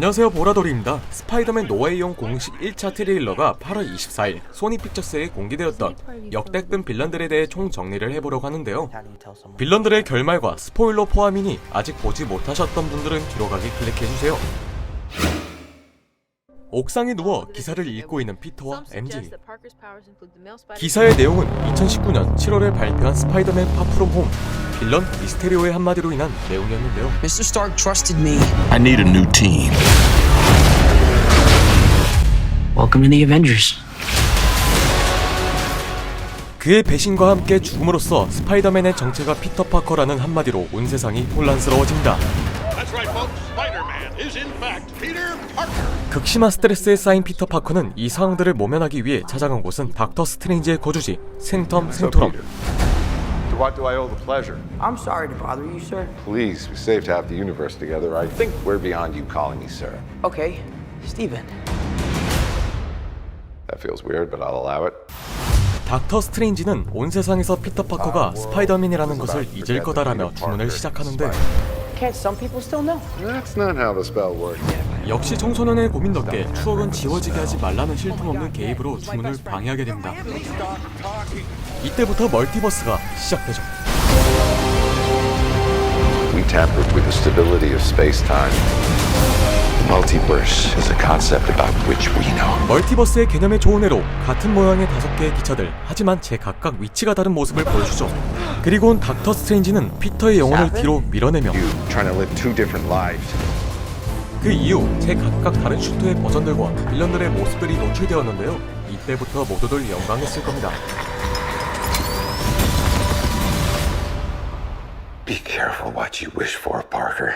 안녕하세요 보라돌이입니다. 스파이더맨 노웨이용 공식 1차 트레일러가 8월 24일 소니 픽처스에 공개되었던 역대급 빌런들에 대해 총 정리를 해보려고 하는데요. 빌런들의 결말과 스포일러 포함이니 아직 보지 못하셨던 분들은 뒤로 가기 클릭해주세요. 옥상에 누워 기사를 읽고 있는 피터와 MJ. 기사의 내용은 2019년 7월에 발표한 스파이더맨 파프롬 홈 빌런 미스테리오의 한마디로 인한 내용이었는데요. Mr. Stark trusted me. I need a new team. Welcome to the Avengers. 그의 배신과 함께 죽음으로써 스파이더맨의 정체가 피터 파커라는 한마디로 온 세상이 혼란스러워집니다. 극심한 스트레스에 쌓인 피터 파커는 이 상황들을 모면하기 위해 찾아간 곳은 닥터 스트레인지의 거주지 생텀 생토럼. To what do I owe the pleasure? I'm sorry to bother you, sir. Please, we saved half the universe together. I think we're beyond you calling me sir. Okay, Steven. That feels weird, but I'll allow it. 닥터 스트레인지는 온 세상에서 피터 파커가 스파이더맨이라는 것을 잊을 거다라며 주문을 시작하는데 Can't some people still know? That's not how the spell works. 역시 청소년의 고민 덕에 추억은 지워지게 하지 말라는 쉴틈 없는 개입으로 주문을 방해하게 됩니다. 이때부터 멀티버스가 시작되죠. We tampered with the stability of space-time. Multiverse is a concept about which we know. 멀티버스의 개념의 좋은 해로 같은 모양의 다섯 개의 기차들 하지만 제 각각 위치가 다른 모습을 보여주죠. 그리고는 닥터 스트레인지는 피터의 영혼을 뒤로 밀어내며 You trying to live two different lives. 그 이후 제 각각 다른 슈트의 버전들과 빌런들의 모습들이 노출되었는데요. 이때부터 모두들 영광했을 겁니다. Be careful what you wish for, Parker.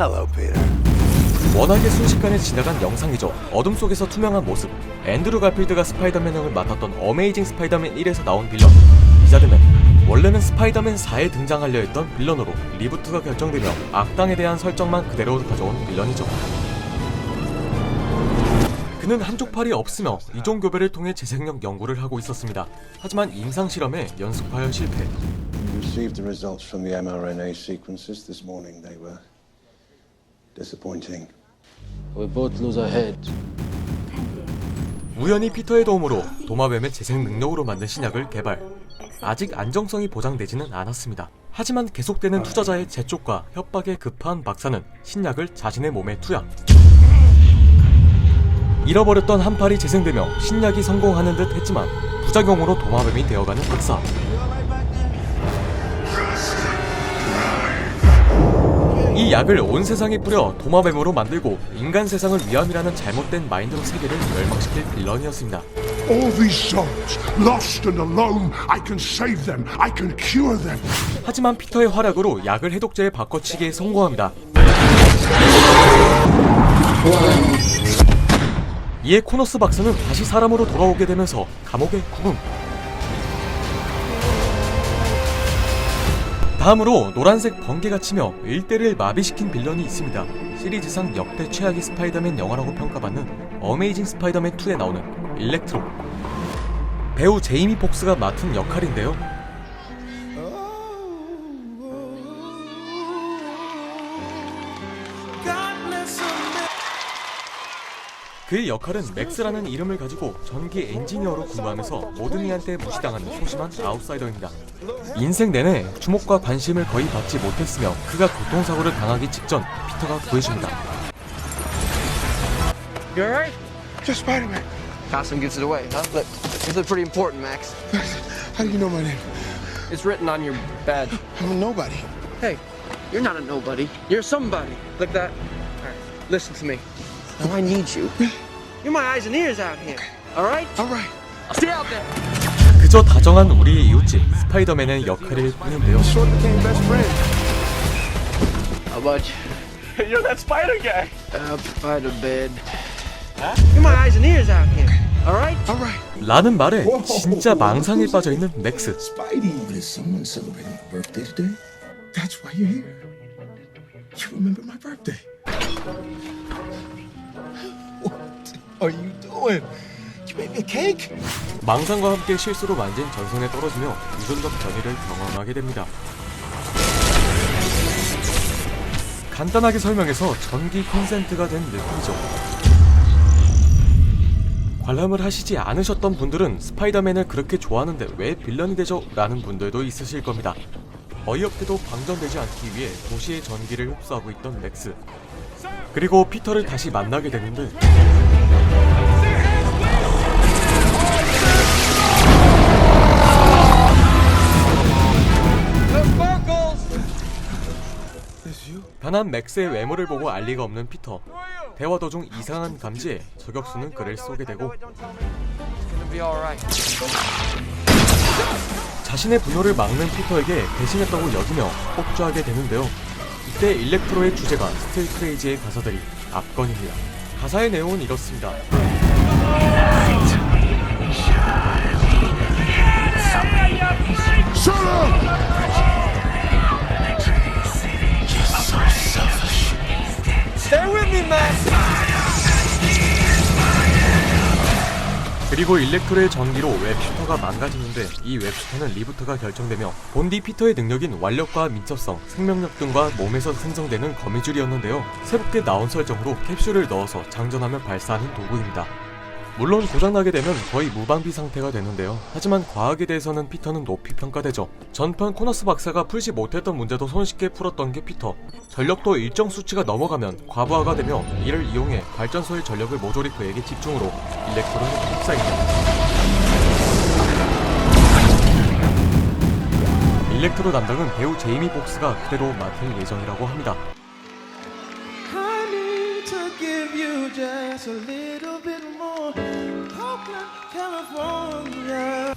Hello, Peter. 워낙에 순식간에 지나간 영상이죠. 어둠 속에서 투명한 모습. 앤드루 가필드가 스파이더맨 역을 맡았던 어메이징 스파이더맨 1에서 나온 빌런. 이자드는 원래는 스파이더맨 4에 등장하려 했던 빌런으로 리부트가 결정되며 악당에 대한 설정만 그대로 가져온 빌런이죠. 그는 한쪽 팔이 없으며 이종 교배를 통해 재생력 연구를 하고 있었습니다. 하지만 임상 실험에 연습하여 실패. Received the results from the mRNA sequences this morning. They were disappointing. We both lose our heads. 우연히 피터의 도움으로 도마뱀의 재생 능력으로 만든 신약을 개발. 아직 안정성이 보장되지는 않았습니다. 하지만 계속되는 투자자의 재촉과 협박에 급한 박사는 신약을 자신의 몸에 투약. 잃어버렸던 한 팔이 재생되며 신약이 성공하는 듯 했지만 부작용으로 도마뱀이 되어가는 박사. 이 약을 온 세상에 뿌려 도마뱀으로 만들고 인간 세상을 위함이라는 잘못된 마인드로 세계를 멸망시킬 빌런이었습니다. All these souls, lost and alone, I can save them. I can cure them. 하지만 피터의 활약으로 약을 해독제에 바꿔치기에 성공합니다. 이에 코너스 박사는 다시 사람으로 돌아오게 되면서 감옥에 구금. 다음으로 노란색 번개가 치며 일대를 마비시킨 빌런이 있습니다. 시리즈상 역대 최악의 스파이더맨 영화라고 평가받는 어메이징 스파이더맨 2에 나오는 일렉트로. 배우 제이미 폭스가 맡은 역할인데요. 그의 역할은 맥스라는 이름을 가지고 전기 엔지니어로 근무하면서 모든 이한테 무시당하는 소심한 아웃사이더입니다. 인생 내내 주목과 관심을 거의 받지 못했으며 그가 교통사고를 당하기 직전 피터가 구해줍니다. You alright? Just Spider-Man. Costume gives it away, huh? Look, you look pretty important, Max. How do you know my name? It's written on your badge. I'm a nobody. Hey, you're not a nobody. You're somebody. Like that. Alright, listen to me. Now I need you. You're my eyes and ears out here. All right. I'll stay out there. 그저 다정한 우리의 이웃집 스파이더맨의 역할일 뿐인데요. How about you? You're that spider guy. Uh, Spider-Man. You're my eyes and ears out here. Alright? All right. 라는 말에 진짜 망상에 빠져 있는 맥스. Spidey. Is someone celebrating a birthday today? That's why you're here. You remember my birthday. What are you doing? You made me a cake? 망상과 함께 실수로 만진 전선에 떨어지며 유전적 변이를 경험하게 됩니다. 간단하게 설명해서 전기 콘센트가 된 느낌이죠. 관람을 하시지 않으셨던 분들은 스파이더맨을 그렇게 좋아하는데 왜 빌런이 되죠? 라는 분들도 있으실 겁니다. 어이없게도 방전되지 않기 위해 도시의 전기를 흡수하고 있던 맥스. 그리고 피터를 다시 만나게 되는데 변한 맥스의 외모를 보고 알 리가 없는 피터. 대화 도중 이상한 감지에 저격수는 그를 쏘게 되고. 자신의 분노를 막는 피터에게 배신했다고 여기며 폭주하게 되는데요. 이때 일렉트로의 주제가 스틸 크레이지의 가사들이 압권입니다. 가사의 내용은 이렇습니다. 그리고 일렉트로의 전기로 웹슈터가 망가지는데 이 웹슈터는 리부트가 결정되며 본디 피터의 능력인 완력과 민첩성, 생명력 등과 몸에서 생성되는 거미줄이었는데요. 새롭게 나온 설정으로 캡슐을 넣어서 장전하며 발사하는 도구입니다. 물론 고장나게 되면 거의 무방비 상태가 되는데요. 하지만 과학에 대해서는 피터는 높이 평가되죠. 전편 코너스 박사가 풀지 못했던 문제도 손쉽게 풀었던 게 피터. 전력도 일정 수치가 넘어가면 과부하가 되며 이를 이용해 발전소의 전력을 모조리 그에게 집중으로 일렉트로는 휩싸입니다. 일렉트로 담당은 배우 제이미 복스가 그대로 맡을 예정이라고 합니다. Give you just a little bit more. Oakland, California.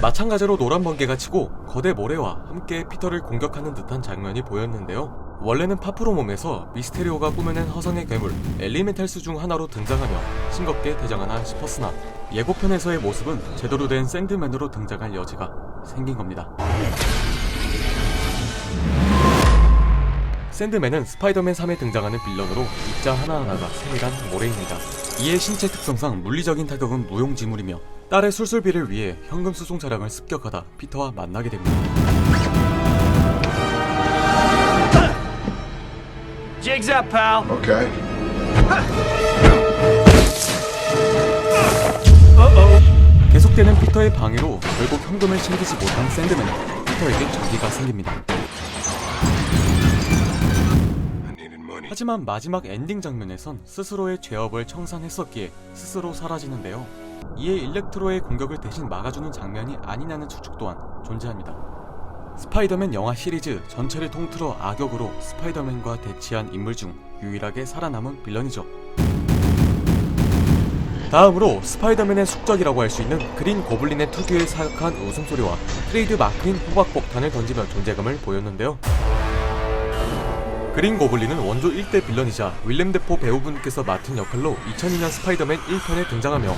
마찬가지로 노란 번개가 치고 거대 모래와 함께 피터를 공격하는 듯한 장면이 보였는데요. 원래는 파프로 몸에서 미스테리오가 꾸며낸 허성의 괴물 엘리멘탈스 중 하나로 등장하며 싱겁게 대장하나 싶었으나 예고편에서의 모습은 제대로 된 샌드맨으로 등장할 여지가 생긴 겁니다. 샌드맨은 스파이더맨 3에 등장하는 빌런으로 입자 하나하나가 세밀한 모래입니다. 이에 신체 특성상 물리적인 타격은 무용지물이며 딸의 술술비를 위해 현금 수송 차량을 습격하다 피터와 만나게 됩니다. Jigs up, pal. Okay. 계속되는 피터의 방해로 결국 현금을 챙기지 못한 샌드맨 피터에게 적기가 생깁니다. 하지만 마지막 엔딩 장면에선 스스로의 죄업을 청산했었기에 스스로 사라지는데요. 이에 일렉트로의 공격을 대신 막아주는 장면이 아니냐는 추측 또한 존재합니다. 스파이더맨 영화 시리즈 전체를 통틀어 악역으로 스파이더맨과 대치한 인물 중 유일하게 살아남은 빌런이죠. 다음으로 스파이더맨의 숙적이라고 할 수 있는 그린 고블린의 특유의 사악한 웃음소리와 트레이드 마크인 호박폭탄을 던지며 존재감을 보였는데요. 그린 고블린은 원조 1대 빌런이자 윌렘 데포 배우분께서 맡은 역할로 2002년 스파이더맨 1편에 등장하며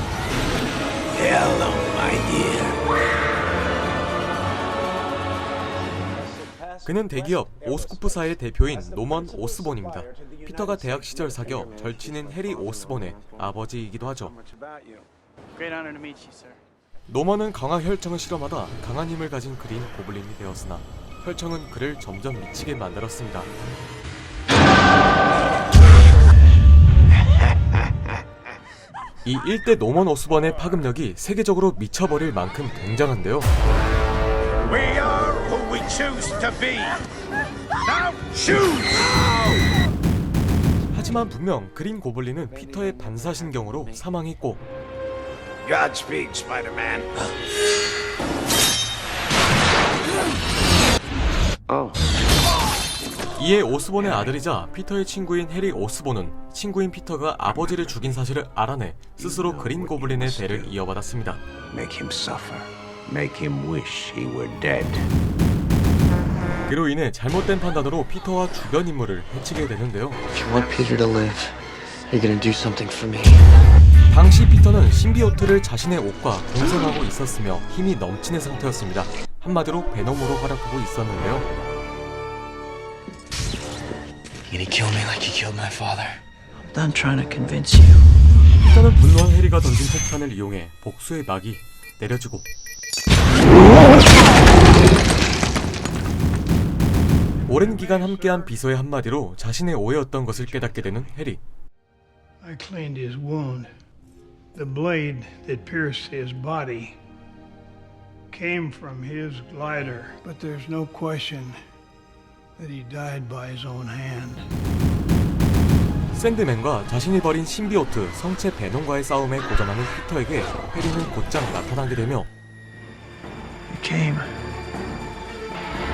그는 대기업 오스쿠프사의 대표인 노먼 오스본입니다. 피터가 대학 시절 사겨 절친인 해리 오스본의 아버지이기도 하죠. 노먼은 강화 혈청을 실험하다 강한 힘을 가진 그린 고블린이 되었으나 혈청은 그를 점점 미치게 만들었습니다. 이 일대 노먼 오스번의 파급력이 세계적으로 미쳐버릴 만큼 굉장한데요. We are who we choose to be. Now choose! 하지만 분명 그린 고블린은 피터의 반사신경으로 사망했고 이에 오스본의 아들이자 피터의 친구인 해리 오스본은 친구인 피터가 아버지를 죽인 사실을 알아내 스스로 그린 고블린의 대를 이어받았습니다. Make him suffer. Make him wish he were dead. 그로 인해 잘못된 판단으로 피터와 주변 인물을 해치게 되는데요. 당시 피터는 신비오트를 자신의 옷과 공생하고 있었으며 힘이 넘치는 상태였습니다. 한마디로 베놈으로 활약하고 있었는데요. You gonna kill me like you killed my father? I'm done trying to convince you. 피터는 분노한 해리가 던진 폭탄을 이용해 복수의 막이 내려지고 오랜 기간 함께한 비서의 한마디로 자신의 오해였던 것을 깨닫게 되는 해리. I cleaned his wound. The blade that pierced his body came from his glider, but there's no question 샌드맨과 자신이 벌인 신비오트 성체 베놈과의 싸움에 고전하는 피터에게 해리는 곧장 나타나게 되며.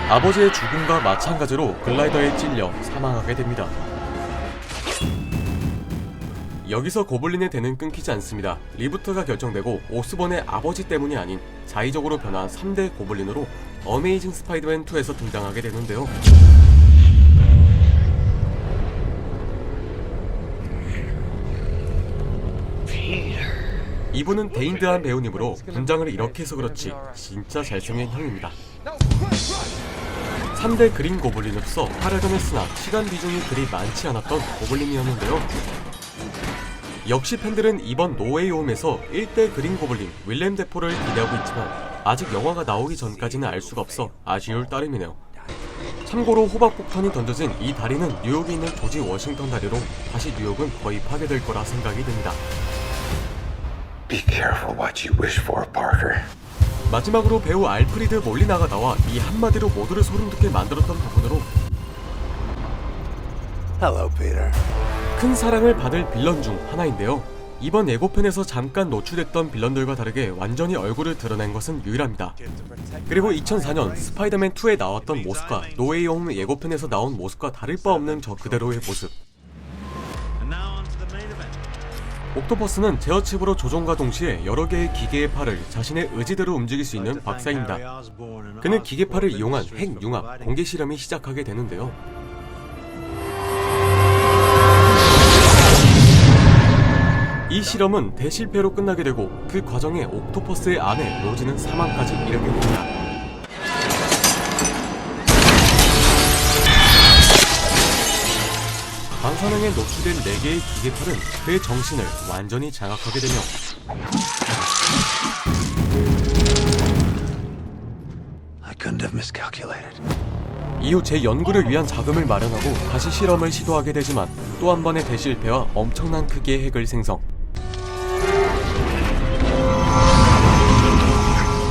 아버지의 죽음과 마찬가지로 글라이더에 찔려 사망하게 됩니다. 여기서 고블린의 대는 끊기지 않습니다. 리부트가 결정되고 오스본의 아버지 때문이 아닌 자의적으로 변한 3대 고블린으로 어메이징 스파이더맨 2에서 등장하게 되는데요. 이분은 데인드한 배우님으로 분장을 이렇게 해서 그렇지 진짜 잘생긴 형입니다. 3대 그린 고블린으로서 활약은 했으나 시간 비중이 그리 많지 않았던 고블린이었는데요. 역시 팬들은 이번 노웨이 홈에서 1대 그린 고블린 윌렘 데포를 기대하고 있지만 아직 영화가 나오기 전까지는 알 수가 없어 아쉬울 따름이네요. 참고로 호박 폭탄이 던져진 이 다리는 뉴욕에 있는 조지 워싱턴 다리로 다시 뉴욕은 거의 파괴될 거라 생각이 듭니다. Be careful what you wish for, Parker. 마지막으로 배우 알프리드 몰리나가 나와 이 한마디로 모두를 소름 돋게 만들었던 부분으로 Hello, Peter. 큰 사랑을 받을 빌런 중 하나인데요. 이번 예고편에서 잠깐 노출됐던 빌런들과 다르게 완전히 얼굴을 드러낸 것은 유일합니다. 그리고 2004년 스파이더맨 2에 나왔던 모습과 노웨이 홈 예고편에서 나온 모습과 다를 바 없는 저 그대로의 모습. 옥토퍼스는 제어칩으로 조종과 동시에 여러 개의 기계의 팔을 자신의 의지대로 움직일 수 있는 박사입니다. 그는 기계 팔을 이용한 핵 융합 공개 실험이 시작하게 되는데요. 이 실험은 대실패로 끝나게 되고 그 과정에 옥토퍼스의 아내 로즈는 사망까지 이르게 됩니다. 방사능에 노출된 4개의 기계팔은 그의 정신을 완전히 장악하게 되며. 이후 제 연구를 위한 자금을 마련하고 다시 실험을 시도하게 되지만 또 한 번의 대실패와 엄청난 크기의 핵을 생성.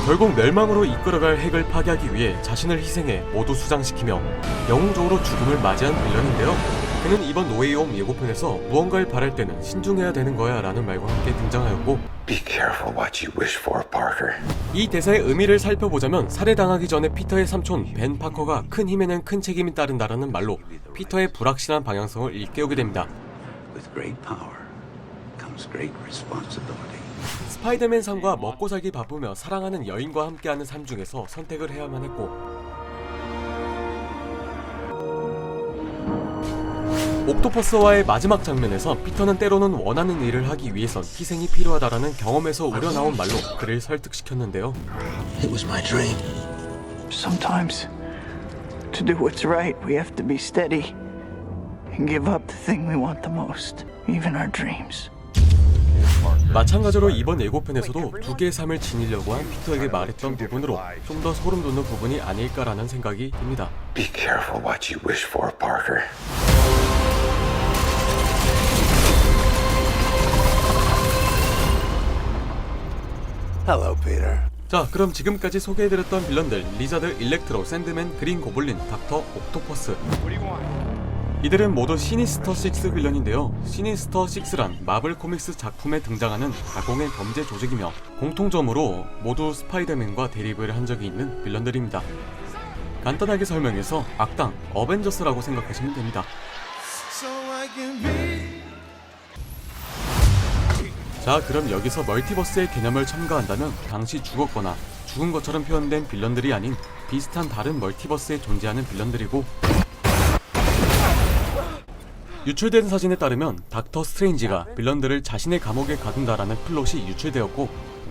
결국 멸망으로 이끌어갈 핵을 파괴하기 위해 자신을 희생해 모두 수장시키며 영웅적으로 죽음을 맞이한 빌런인데요. 그는 이번 노웨이홈 예고편에서 무언가를 바랄 때는 신중해야 되는 거야 라는 말과 함께 등장하였고 Be careful what you wish for, Parker. 이 대사의 의미를 살펴보자면 살해당하기 전에 피터의 삼촌 벤 파커가 큰 힘에는 큰 책임이 따른다라는 말로 피터의 불확실한 방향성을 일깨우게 됩니다. With great power comes great responsibility. 스파이더맨 상과 먹고 살기 바쁘며 사랑하는 여인과 함께하는 삶 중에서 선택을 해야만 했고 옥토퍼스와의 마지막 장면에서 피터는 때로는 원하는 일을 하기 위해선 희생이 필요하다라는 경험에서 우러나온 말로 그를 설득시켰는데요. It was my dream. Sometimes, to do what's right, we have to be steady and give up the thing we want the most, even our dreams. 마찬가지로 이번 예고편에서도 두 개의 삶을 지니려고 한 피터에게 말했던 부분으로 좀 더 소름 돋는 부분이 아닐까라는 생각이 듭니다. Be careful what you wish for, Parker. Hello, Peter. 자, 그럼 지금까지 소개해드렸던 빌런들 리자드, 일렉트로, 샌드맨, 그린 고블린, 닥터, 옥토퍼스 이들은 모두 시니스터 6 빌런인데요. 시니스터 6란 마블 코믹스 작품에 등장하는 가공의 범죄 조직이며 공통점으로 모두 스파이더맨과 대립을 한 적이 있는 빌런들입니다. 간단하게 설명해서 악당, 어벤져스라고 생각하시면 됩니다. 자, 그럼 여기서 멀티버스의 개념을 첨가한다면 당시 죽었거나 죽은 것처럼 표현된 빌런들이 아닌 비슷한 다른 멀티버스에 존재하는 빌런들이고 유출된 사진에 따르면 닥터 스트레인지가 빌런들을 자신의 감옥에 가둔다라는 플롯이 유출되었고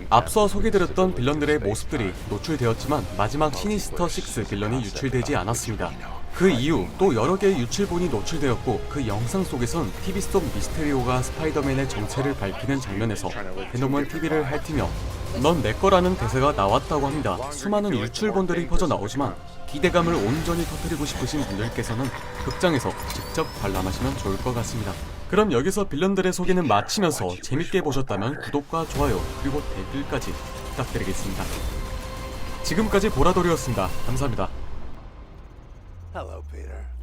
앞서 소개드렸던 빌런들의 모습들이 노출되었지만 마지막 시니스터 6 빌런이 유출되지 않았습니다. 그 이후 또 여러 개의 유출본이 노출되었고 그 영상 속에선 TV 속 미스테리오가 스파이더맨의 정체를 밝히는 장면에서 베놈은 TV를 핥으며 넌 내 거라는 대사가 나왔다고 합니다. 수많은 유출본들이 퍼져 나오지만 기대감을 온전히 터뜨리고 싶으신 분들께서는 극장에서 직접 관람하시면 좋을 것 같습니다. 그럼 여기서 빌런들의 소개는 마치면서 재밌게 보셨다면 구독과 좋아요 그리고 댓글까지 부탁드리겠습니다. 지금까지 보라돌이었습니다. 감사합니다. Hello, Peter.